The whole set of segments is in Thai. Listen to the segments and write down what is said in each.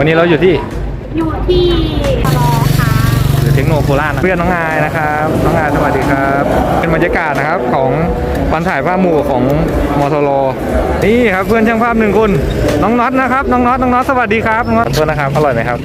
วันนี้เราอยู่ที่อยู่ที่รอค่ะหรือเทคโนโคราชนะเพื่อนน้องอายนะครับน้องอายสวัสดีครับ เป็นบรรยากาศนะครับของวันถ่ายภาพหมู่ของมทรนี่ครับเพื่อนช่างภาพหนึ่งคนน้องน็อตนะครับน้องน็อตน้องน็อตสวัสดีครับน้องน็อตโทษนะครับอร่อยไหมครับ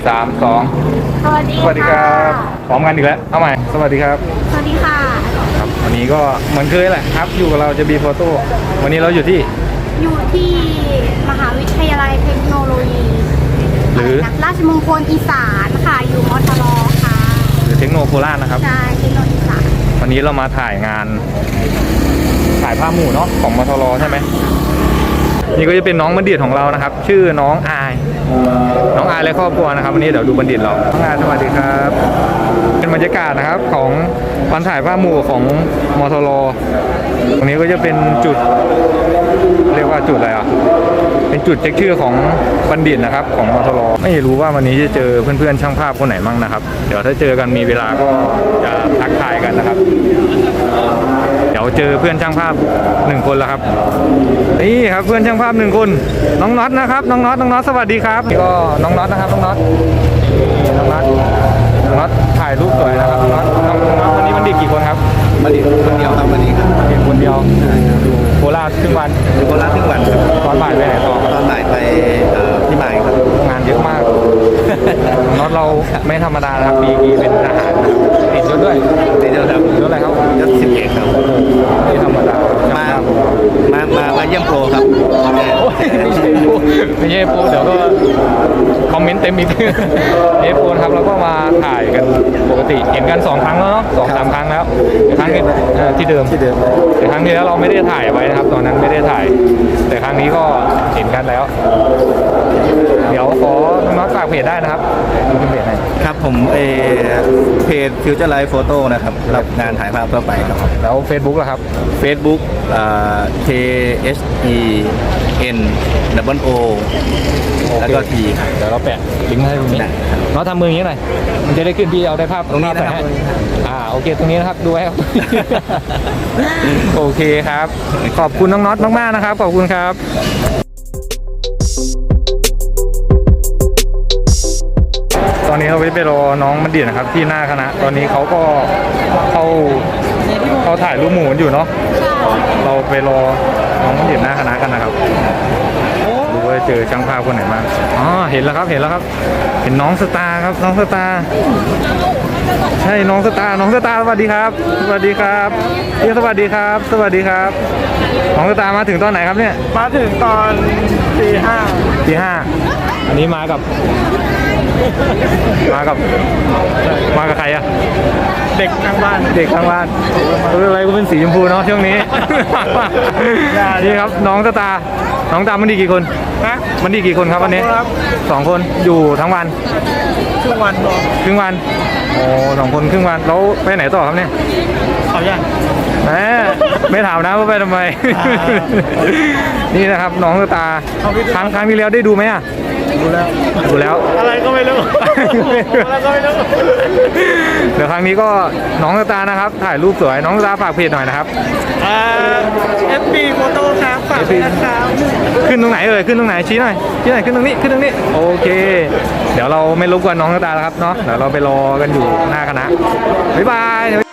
สี่สามสองสวัสดีสวัสดีครับพร้อมกันอีกแล้วเอาใหม่สวัสดีครับ สวัสดีค่ะ ครับวันนี้ก็เหมือนเคยแหละครับ อยู่กับเราจะบีโฟโต้วันนี้เราอยู่ที่ อยู่ที่มหาวิทยาลัยเทคโนโลยีหรือะไนะราชมงคลอีสานค่ะ อยู่มทรค่ะหรือเทคโนโคราชนะครับ ใช่เทคโนโลยีอีสานวันนี้เรามาถ่ายงาน ถ่ายภาพหมู่เนาะของมทรใช่ไหมนี่ก็จะเป็นน้องบัณฑิตของเรานะครับ ชื่อน้องอาย น้องอาและครอบครัวนะครับวันนี้เดี๋ยวดูบัณฑิตเราน้องอาสวัสดีครับ เป็นบรรยากาศนะครับของวันถ่ายภาพหมู่ของมทรตรงนี้ก็จะเป็นจุด เรียกว่าจุดอะไรอะเป็นจุดเช็คชื่อของบัณฑิตนะครับ ของมทรไม่รู้ว่าวันนี้จะเจอเพื่อนๆช่างภาพคนไหนมั่งนะครับ เดี๋ยวถ้าเจอกันมีเวลาก็จะทักทายกันนะครับ เดี๋ยวเจอเพื่อนช่างภาพหนึ่งคนแล้วครับนี่ครับเพื่อนช่างภาพหนึ่งคน น้องน็อตนะครับ น้องน็อตน้องน็อตสวัสดีครับนี่ก็น้องน็อตนะครับน้องน็อตนี่น้องน็อตน้องน็อตถ่ายรูปสวยนะครับน้องน็อตน้องน็อตวันนี้มันดีกี่คนครับมาดิคนเดียวครับวันนี้ครับเด็กคนเดียวอยู่โคราชครึ่งวันอยู่โคราชทุกวันครับตอนบ่ายไปไหนต่อครับตอนบ่ายไปเอ่อพี่หมายครับงานเยอะมากน็อตเราไม่ธรรมดานะครับปีกีเป็นทหารนะครับติดยศด้วย เดี๋ยวครับ ยศอะไรครับ ยศสิบเอกครับ ไม่ธรรมดา มามามามาเยี่ยมโปรครับ โอ้ยไม่ใช่ปูไม่ใช่ปูเดี๋ยวก็ คอมเมนต์เต็มอีกเอฟโนครับเราก็มาถ่ายกันปกติเห็นกันสองครั้งแล้วเนาะสองสามครั้งแล้วแต่ครั้งนี้เอ่อที่เดิม ที่เดิม แต่ครั้งที่แล้วเราไม่ได้ถ่ายไว้นะครับ ตอนนั้นไม่ได้ถ่าย แต่ครั้งนี้ก็เห็นกันแล้ว เดี๋ยวขอน้องน็อตฝากเพจได้นะครับดูที่เพจให้ครับผมเออเพจ Future Life Photo นะครับรับงานถ่ายภาพทั่วไปครับ แล้ว Facebook ล่ะครับ Facebook อ่า K H E N W O แล้วก็ T ครับ เดี๋ยวเราแปะลิงก์ให้ตรงนี้ได้ครับน้องทำมืออย่างนี้หน่อย มันจะได้ขึ้นพี่เอาได้ภาพตรงนี้ภาพนะครับใส่ให้ตรงนี้ครับอ่าโอเคตรงนี้นะครับดูไว้ครับ โอเคครับ ขอบคุณน้องน็อตมาก ๆ นะครับ ขอบคุณครับตอนนี้เราไปรอน้องบัณฑิตนะครับที่หน้าคณะ ตอนนี้เขาก็เข้า เขาถ่ายรูปหมู่กันอยู่เนาะเราไปรอน้องบัณฑิตหน้าคณะกันนะครับดูว่าเจอช่างภาพคนไหนมางอ๋อเห็นแล้วครับเห็นแล้วครับ เห็นน้องสตาร์ครับน้องสตาร์ใช่น้องสตาร์น้องสตาร์สวัสดีครับ สวัสดีครับพี่สวัสดีครับ สวัสดีครับ น้องสตาร์มาถึงตอนไหนครับเนี่ยมาถึงตอนตีห้าที่ห้าอันนี้มากับ มากับ มากับใครอะเด็กทางบ้านเด็กทางบ้านเอออะไรก็เป็นสีชมพูเนาะช่วงนี้ นี่ครับน้องสตาร์น้องตามันดีกี่คนนะมันดีกี่คนครับวันนี้สองคนครับสองคนอยู่ทั้งวันครึ่งวันพอครึ่งวันโอ้สองคนครึ่งวันแล้วไปไหนต่อครับเนี่ยเขาย่างขไม่ถามนะว่าไปทำไม นี่นะครับน้องตาครั้งครั้งที่แล้วได้ดูไหมอะ ดูแล้วดูแล้ว อะไรก็ไม่รู้ อะไรก็ไม่รู้ เดี๋ยวครั้งนี้ก็น้องตานะครับ ถ่ายรูปสวยน้องตาฝากเพจหน่อยนะครับอ่า FB โฟโต้ครับฝากด้วยนะครับขึ้นตรงไหนเอ่ยขึ้นตรงไหนชี้หน่อยชี้หน่อยขึ้นตรงนี้ขึ้นตรงนี้โอเค เดี๋ยวเราไม่รบกวนน้องตาแล้วครับเนาะเดี๋ยวเราไปรอกันอยู่หน้าคณะบ๊ายบาย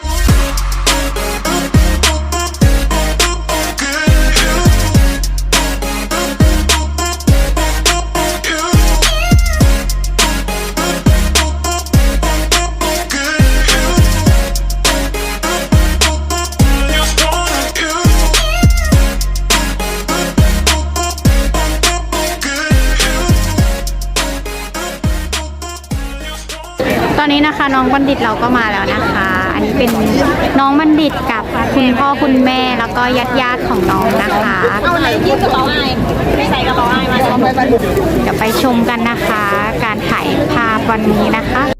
น้องบัณฑิตเราก็มาแล้วนะคะ อันนี้เป็นน้องบัณฑิตกับคุณพ่อคุณแม่แล้วก็ญาติญาติๆของน้องนะคะเอาอะไรยื่นกระเป๋าไอ้ไม่ใส่กระเป๋าไอ้มาเดี๋ยวไปชมกันนะคะ การถ่ายภาพวันนี้นะคะ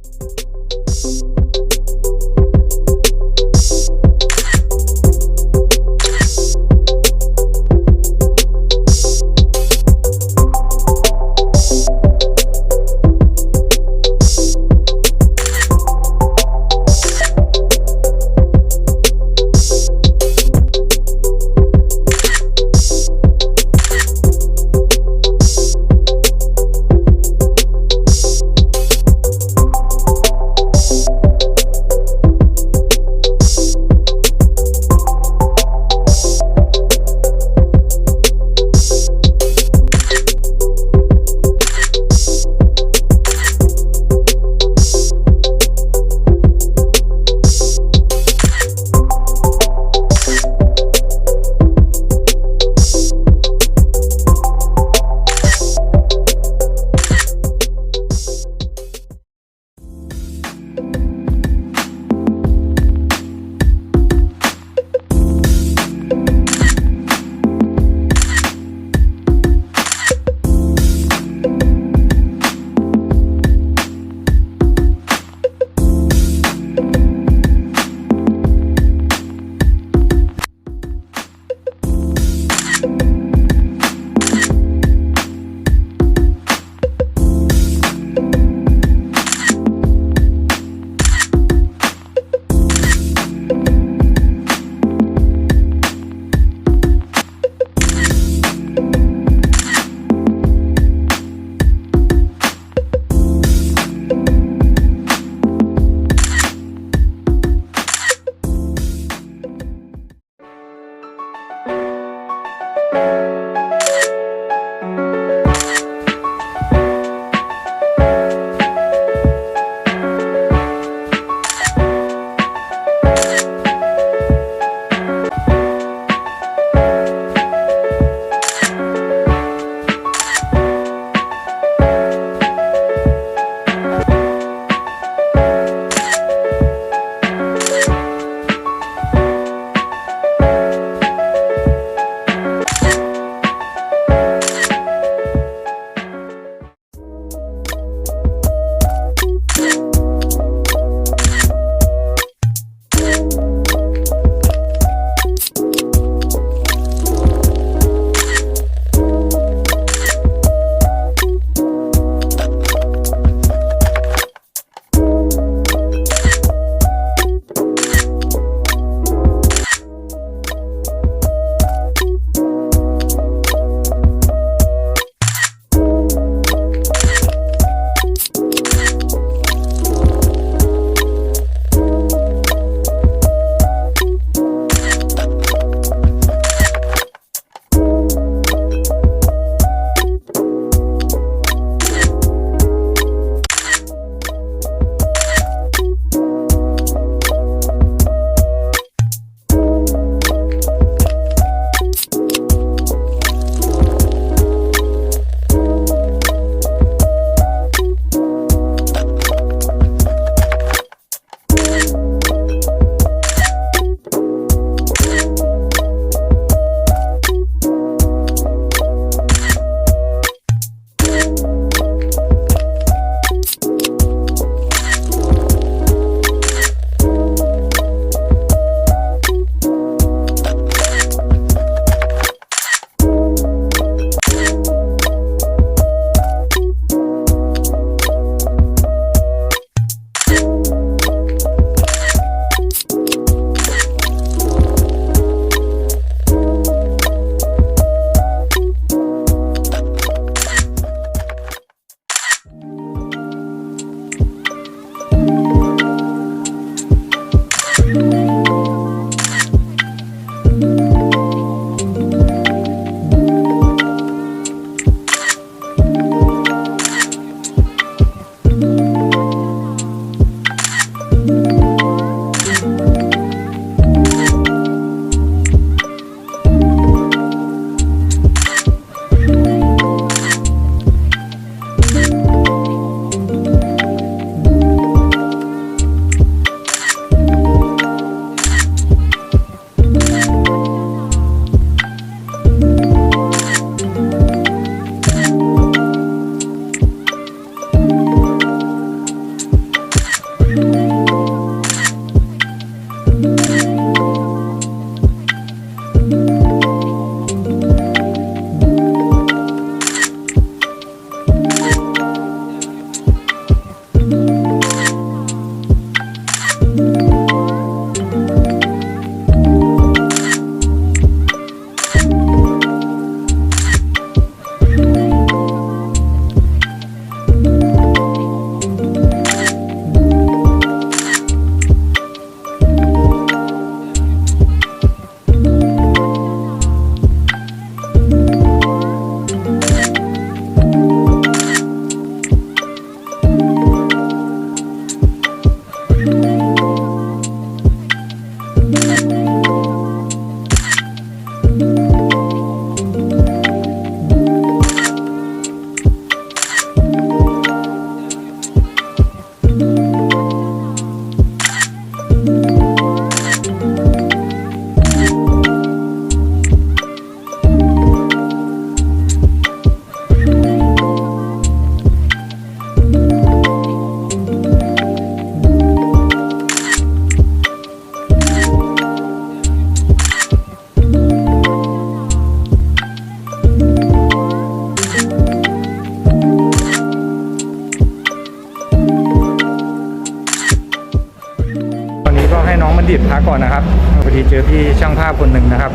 ก่อนนะครับพอดีเจอพี่ช่างภาพคนหนึ่งนะครับ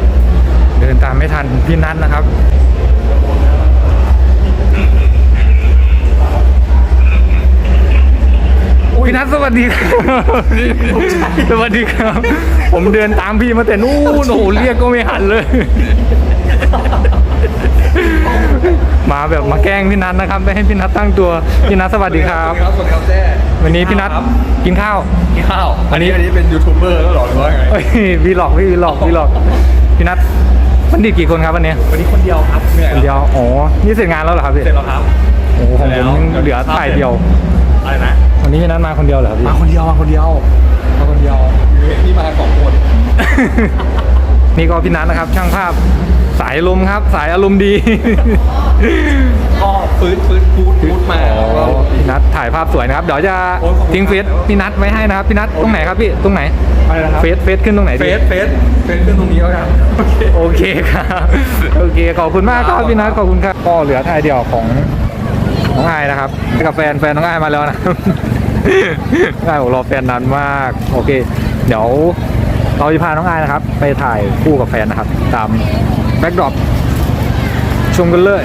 เดินตามไม่ทันพี่นัทนะครับ พี่นัทสวัสดีครับสวัสดีครับ ผมเดินตามพี่มาแต่นู่นโอ้โหเรียกก็ไม่หันเลย มาแบบมาแกล้งพี่นัทนะครับไม่ให้พี่นัทตั้งตัวพี่นัทสวัสดีครับครับสวัสดีครับแจ้วันนี้พี่นัทกินข้าว กินข้าว อันนี้อันนี้เป็นยูทูบเบอร์แล้วเหรอหรือว่าไงเอ้ยวีหลอกพี่วีหลอกวีหลอกพี่นัทมันดีดกี่คนครับวันนี้ วันนี้คนเดียวครับเหนื่อยคนเดียวอ๋อนี่เสร็จงานแล้วเหรอครับพี่เสร็จแล้วครับโอ้โหของผมยังเหลือถ่ายเดียวอะไรนะวั นนี้พี่นัทมาคนเดียวเหรอครับพี่มาคนเดียวมาคนเดียวมาคนเดียวเห็นที่มาสองคน นี่ก็พี่นัทนะครับ ช่างภาพสายลมณ์ครับ สายอารมณ์ดี ก็ฟื้นฟื้นฟูดฟูดมาอ๋อแล้วก็ พี่นัทถ่ายภาพสวยนะครับ เดี๋ยวจะโอ้ยขอบคุณทิ้งเฟซพี่นัทไว้ให้นะครับ พี่นัทตรงไหนครับพี่ตรงไหนอะไรนะครับเฟซเฟซขึ้นตรงไหนเฟพี่สเฟสเฟสขึ้นตรงนี้แล้วกันโอเค โอเคครับ โอเค ขอบคุณมากครับพี่นัทขอบคุณครับก็เหลือถ่ายเดียวของน้องอายนะครับ กับแฟนแฟนน้องอายมาแล้วนะครับ งอายบอรอแฟนนานมาก โอเค เดี๋ยวเราจะพาน้องอายนะครับ ไปถ่ายคู่กับแฟนนะครับ ตามแบ็กดรอปชมกันเลย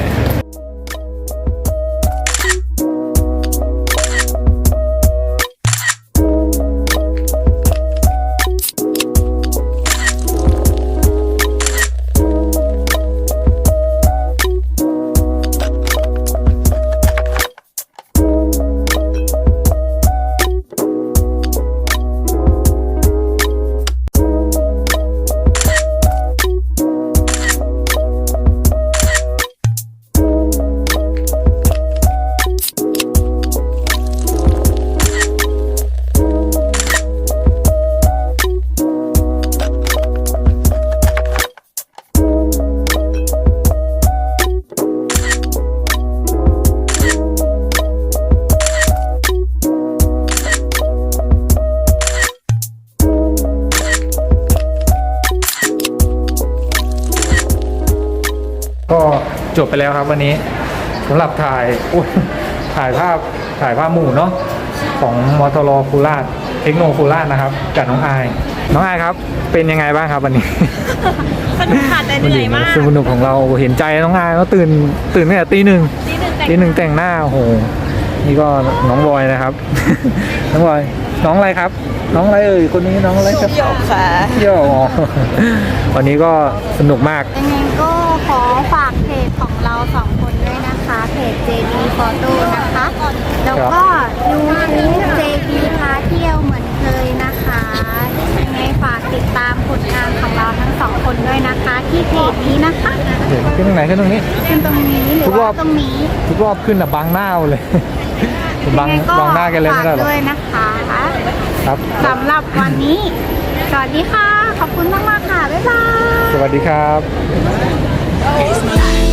แล้วครับ วันนี้สำหรับถ่ายอุ๊ยถ่ายภาพถ่ายภาพหมู่เนาะของมอทรโคราชเทคโนโคราชนะครับกับน้องอายน้องอายครับ เป็นยังไงบ้างครับวันนี้สนุกค่ะแต่เหนื่อยมากสนุกของเราเห็นใจน้องอายก็ตื่นตื่นตั้งแต่ตีหนึ่งที่หนึ่งแต่งตีหนึ่งแต่งหน้าโอ้โหนี่ก็น้องบอยนะครับ น้องบอยน้องอะไรครับ น้องอะไรเอ่ยคนนี้น้องอะไรครับหยกค่ะเที่ยวอ๋อวันนี้ก็สนุกมากยังไงก็ ขอฝากเพจของเราสองคนด้วยนะคะ เพจ JD Photo นะคะ แล้วก็ YouTube JD พาเที่ยวเหมือนเคยนะคะยังไงฝากติดตามผลงานของเราทั้งสองคนด้วยนะคะ ที่เพจนี้นะคะเดี๋ยวขึ้นตรงไหนขึ้นตรงนี้ ขึ้นตรงนี้หรืทุอกรอว่าบ ตรงนี้ ทุกรอบขึ้นอะบังหน้าเอาเลยบังยังไงก็บังหน้าแกันเลยไม่ได้หรฝากอกด้วยนะคะครับ สำหรับวันนี้ สวัสดีค่ะ ขอบคุณมาก ๆ ค่ะ บ๊ายบาย สวัสดีครับ Oh.